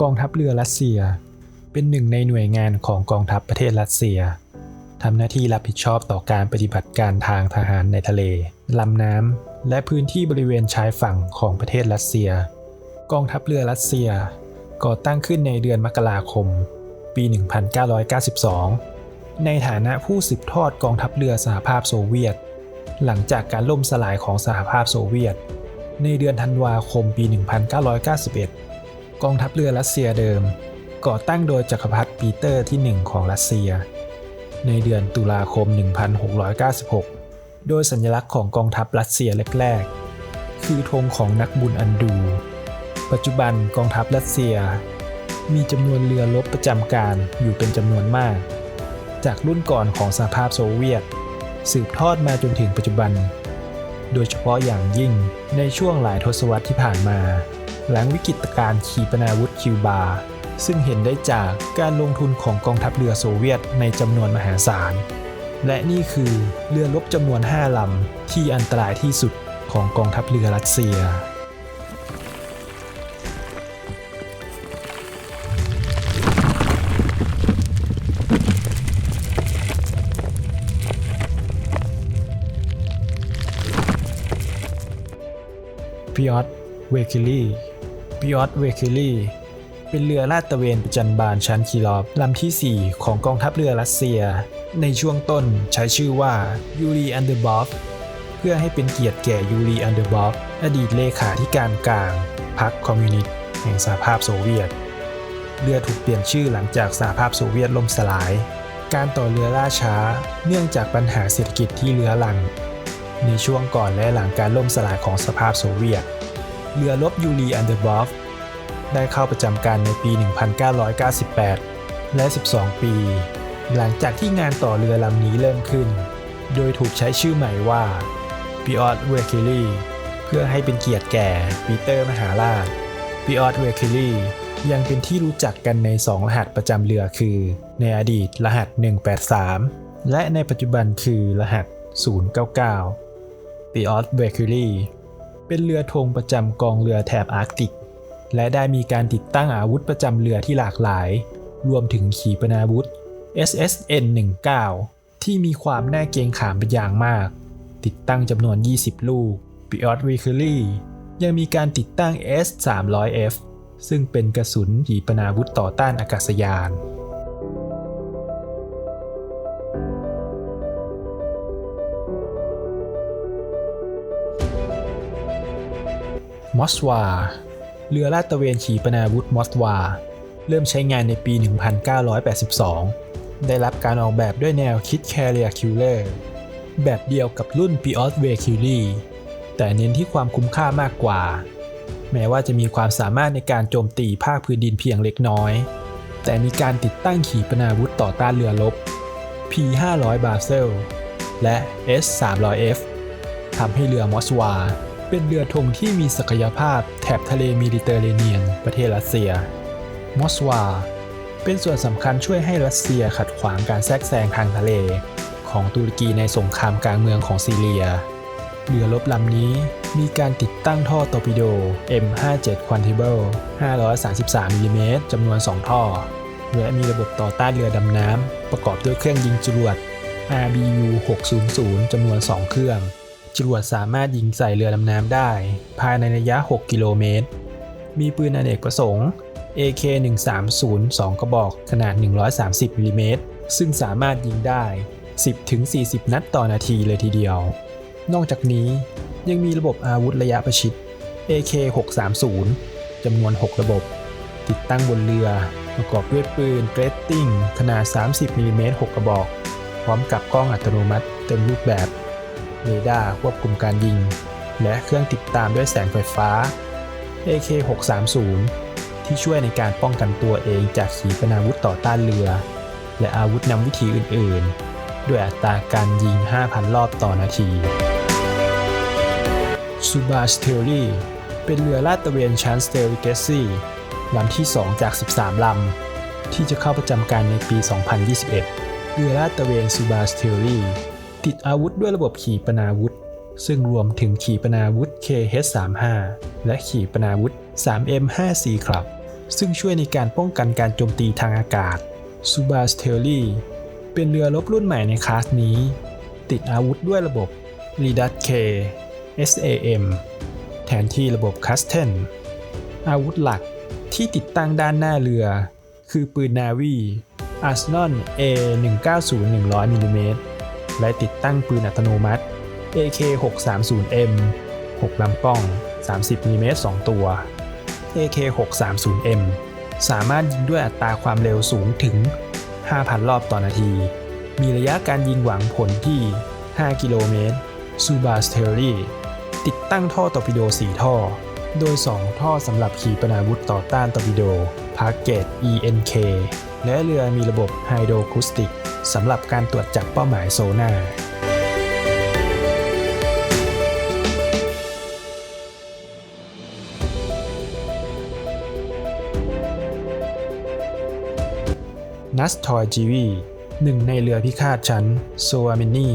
กองทัพเรือรัสเซีย เป็นหนึ่งในหน่วยงานของกองทัพประเทศรัสเซียทำหน้าที่รับผิดชอบต่อการปฏิบัติการทางทหารในทะเลลำน้ำและพื้นที่บริเวณชายฝั่งของประเทศรัสเซีย กองทัพเรือรัสเซียก่อตั้งขึ้นในเดือนมกราคม ปี 1992 ในฐานะผู้สืบทอดกองทัพเรือสหภาพโซเวียต หลังจากการล่มสลายของสหภาพโซเวียต ในเดือนธันวาคมปี 1991 กองทัพเรือรัสเซียเดิม ก่อตั้งโดยจักรพรรดิปีเตอร์ที่ 1 ของรัสเซีย ในเดือนตุลาคม 1696 โดยสัญลักษณ์ของกองทัพรัสเซียแรกๆ คือธงของนักบุญอันดู ปัจจุบันกองทัพรัสเซีย มีจำนวนเรือรบประจำการอยู่เป็นจำนวนมาก จากรุ่นก่อนของสหภาพโซเวียต สืบทอดมาจนถึงปัจจุบัน โดยเฉพาะอย่างยิ่งในช่วงหลายทศวรรษที่ผ่านมา หลังวิกฤตการณ์ขีปนาวุธคิวบา ซึ่งเห็นได้จากการลงทุนของกองทัพเรือโซเวียตในจำนวนมหาศาล และนี่คือเรือรบจำนวน 5 ลำที่อันตรายที่สุดของกองทัพเรือรัสเซียพิออตเวคิลี่ พิออตเวคิลี่เป็นเรือลาดตระเวนประจันบานชั้นคีรอบลำที่ 4 ของกองทัพเรือรัสเซีย ในช่วงต้นใช้ชื่อว่ายูรีอันเดอร์บอฟเพื่อให้เป็นเกียรติแก่ยูรีอันเดอร์บอฟอดีตเลขาธิการกลางพรรคคอมมิวนิสต์แห่งสหภาพโซเวียต เรือถูกเปลี่ยนชื่อหลังจากสหภาพโซเวียตล่มสลาย การต่อเรือล่าช้าเนื่องจากปัญหาเศรษฐกิจที่เรื้อรังในช่วงก่อนและหลังการล่มสลายของสหภาพโซเวียต เรือรบยูรีอันเดอร์บอฟได้เข้าประจำการในปี 1998 และ 12 ปี หลังจากที่งานต่อเรือลำนี้เริ่มขึ้น โดยถูกใช้ชื่อใหม่ว่าปิออตเวคิลีเพื่อให้เป็นเกียรติแก่ปีเตอร์มหาราชปิออตเวคิลียังเป็นที่รู้จักกันใน 2 รหัสประจำเรือคือ ในอดีตรหัส 183 และในปัจจุบันคือรหัส 099ปิออตเวคิลี เป็นเรือธงประจำกองเรือแถบอาร์กติก และได้มีการติดตั้งอาวุธประจำเรือที่หลากหลาย รวมถึงขีปนาวุธ SSN 19ที่มีความน่าเกรงขามเป็นอย่างมาก ติดตั้งจำนวน 20 ลูก p i o t w e k e l y ยังมีการติดตั้ง S 3 0 0 F ซึ่งเป็นกระสุนขีปนาวุธต่อต้านอากาศยาน มอสวา เรือลาดตระเวนขีปนาวุธมอสวา เริ่มใช้งานในปี 1982 ได้รับการออกแบบด้วยแนวคิด Carrier Killer แบบเดียวกับรุ่น p i o t v e c u l i แต่เน้นที่ความคุ้มค่ามากกว่า แม้ว่าจะมีความสามารถในการโจมตีภาคพื้นดินเพียงเล็กน้อย แต่มีการติดตั้งขีปนาวุธต่อต้านเรือรบ P500 บาเซลและ S300F ทำให้เรือมอสวา เป็นเรือธงที่มีศักยภาพแถบทะเลเมดิเตอร์เรเนียน ประเทศรัสเซีย มอสวา เป็นส่วนสำคัญช่วยให้รัสเซียขัดขวางการแทรกแซงทางทะเล ของตุรกีในสงครามกลางเมืองของซีเรีย เรือรบลำนี้มีการติดตั้งท่อตอร์ปิโด M57 Quantible 533มิลลิเมตรจำนวน 2 ท่อ และมีระบบต่อต้านเรือดำน้ำประกอบด้วยเครื่องยิงจรวด RBU 600จำนวน 2 เครื่อง จรวดสามารถยิงใส่เรือดำน้ำได้ ภายในระยะ 6 กิโลเมตร มีปืนอเนกประสงค์ AK130 2 กระบอกขนาด 130มิลลิเมตรซึ่งสามารถยิงได้ 10-40 นัดต่อนาทีเลยทีเดียว นอกจากนี้ยังมีระบบอาวุธระยะประชิด AK630 จำนวน 6 ระบบ ติดตั้งบนเรือ ประกอบด้วยปืนเกรตติ้งขนาด 30มิลลิเมตร6กระบอก พร้อมกับกล้องอัตโนมัติเต็มรูปแบบ เรดาร์ควบคุมการยิง และเครื่องติดตามด้วยแสงไฟฟ้า AK630 ที่ช่วยในการป้องกันตัวเองจากขีปนาวุธต่อต้านเรือ และอาวุธนำวิธีอื่นๆ ด้วยอัตราการยิง 5,000 รอบต่อนาทีซูบาสเทอรี่เป็นเรือลาดตระเวนชั้นสเตลเกซี่ลำที่ 2 จาก 13 ลำ ที่จะเข้าประจำการในปี 2021 เรือลาดตระเวนซูบาสเทอรี่ ติดอาวุธด้วยระบบขีปนาวุธ ซึ่งรวมถึงขีปนาวุธ KH-35 และขีปนาวุธ 3M54 ครับ ซึ่งช่วยในการป้องกันการโจมตีทางอากาศซูบาสเทลลี่เป็นเรือรบรุ่นใหม่ในคลาสนี้ ติดอาวุธด้วยระบบ r e d u t K SAM แทนที่ระบบ c a s t e n อาวุธหลักที่ติดตั้งด้านหน้าเรือ คือปืนนาวี Arsenal A 190 100มิลลิเมตร และติดตั้งปืนอัตโนมัติ AK 630M 6ลำกล้อง 30มิลลิเมตร2ตัว AK 630M สามารถยิงด้วยอัตราความเร็วสูงถึง 5,000 รอบต่อนาที มีระยะการยิงหวังผลที่ 5 กิโลเมตร ซูบาสเทอรี่ ติดตั้งท่อตอร์ปิโด 4 ท่อ โดย 2 ท่อสำหรับขีปนาวุธต่อต้านตอร์ปิโดพาร์เกต ENK และเรือมีระบบไฮโดรคูสติก สำหรับการตรวจจับเป้าหมายโซนานัสทอยจีวีหนึ่งในเรือพิฆาตชั้นโซอามินี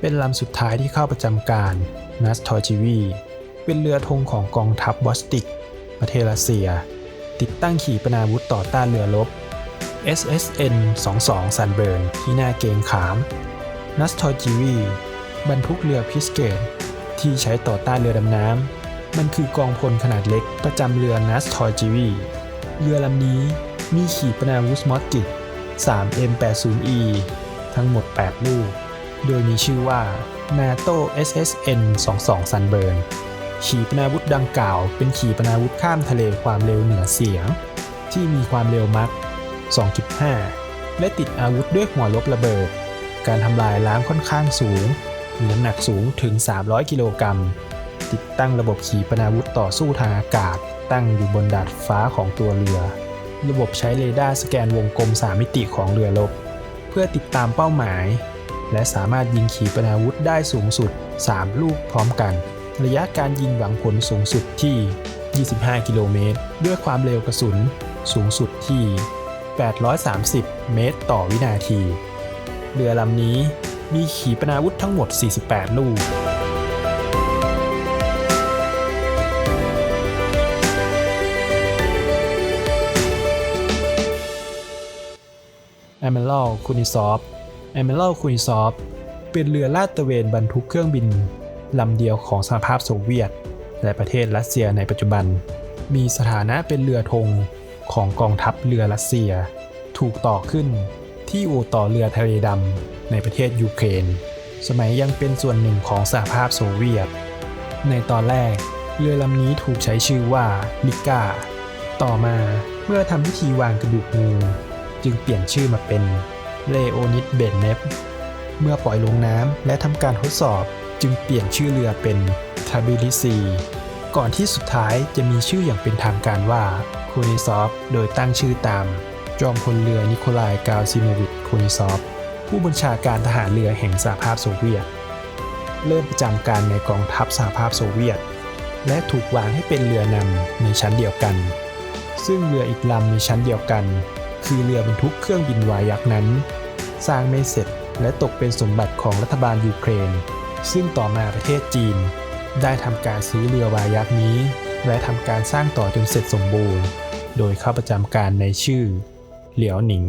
เป็นลำสุดท้ายที่เข้าประจำการนัสทอยจีวีเป็นเรือธงของกองทัพบอสติก ประเทศรัสเซีย ติดตั้งขีปนาวุธต่อต้านเรือรบ SSN 22ซันเบิร์นที่หน้าเกงขามนัสทอยจีวีบรรทุกเรือพิสเกต ที่ใช้ต่อต้านเรือดำน้ำ มันคือกองพลขนาดเล็กประจำเรือนัสทอยจีวีเรือลำนี้มีขีปนาวุธมอสกิต 3M80E ทั้งหมด 8 ลูก โดยมีชื่อว่า NATO SSN 22 Sunburn ขีปนาวุธดังกล่าว เป็นขีปนาวุธข้ามทะเลความเร็วเหนือเสียง ที่มีความเร็วมัก 2.5 และติดอาวุธด้วยหัวลบระเบิด การทำลายล้างค่อนข้างสูง มีน้ำหนักสูงถึง 300 กิโลกรัม ติดตั้งระบบขีปนาวุธต่อสู้ทางอากาศ ตั้งอยู่บนดาดฟ้าของตัวเรือ ระบบใช้เรดาร์สแกนวงกลม 3 มิติของเรือรบ เพื่อติดตามเป้าหมาย และสามารถยิงขีปนาวุธได้สูงสุด 3 ลูกพร้อมกัน ระยะการยิงหวังผลสูงสุดที่ 25 กิโลเมตร ด้วยความเร็วกระสุนสูงสุดที่ 830 เมตรต่อวินาที เรือลำนี้มีขีปนาวุธทั้งหมด 48 ลูก a m e r a l k u n i s o v a m e r a l k u n i s o v เป็นเรือลาดตระเวนบรรทุกเครื่องบินลำเดียวของสหภาพโซเวียต และประเทศรัสเซียในปัจจุบัน มีสถานะเป็นเรือธง ของกองทัพเรือรัสเซีย ถูกต่อขึ้นที่อู่ต่อเรือทะเลดำในประเทศยูเครน สมัยยังเป็นส่วนหนึ่งของสหภาพโซเวียต ในตอนแรกเรือลำนี้ถูกใช้ชื่อว่าลิก้า ต่อมาเมื่อทำพิธีวางกระดูกงูจึงเปลี่ยนชื่อมาเป็นเลโอนิดเบนเนฟเมื่อปล่อยลงน้ำและทำการทดสอบจึงเปลี่ยนชื่อเรือเป็นทาบิลิซี ก่อนที่สุดท้ายจะมีชื่ออย่างเป็นทางการว่าคูนิซอฟโดยตั้งชื่อตาม จอมพลเรือนิโคลายกาวซิโนวิชคูนิซอฟผู้บัญชาการทหารเรือแห่งสหภาพโซเวียต เริ่มประจำการในกองทัพสหภาพโซเวียต และถูกวางให้เป็นเรือนำในชั้นเดียวกัน ซึ่งเรืออีกลำในชั้นเดียวกัน คือเรือบรรทุกเครื่องบินวายักษ์นั้น สร้างไม่เสร็จและตกเป็นสมบัติของรัฐบาลยูเครน ซึ่งต่อมาประเทศจีน ได้ทำการซื้อเรือวายักษ์นี้ และทำการสร้างต่อจนเสร็จสมบูรณ์ โดยเข้าประจำการในชื่อ เหลียวหนิง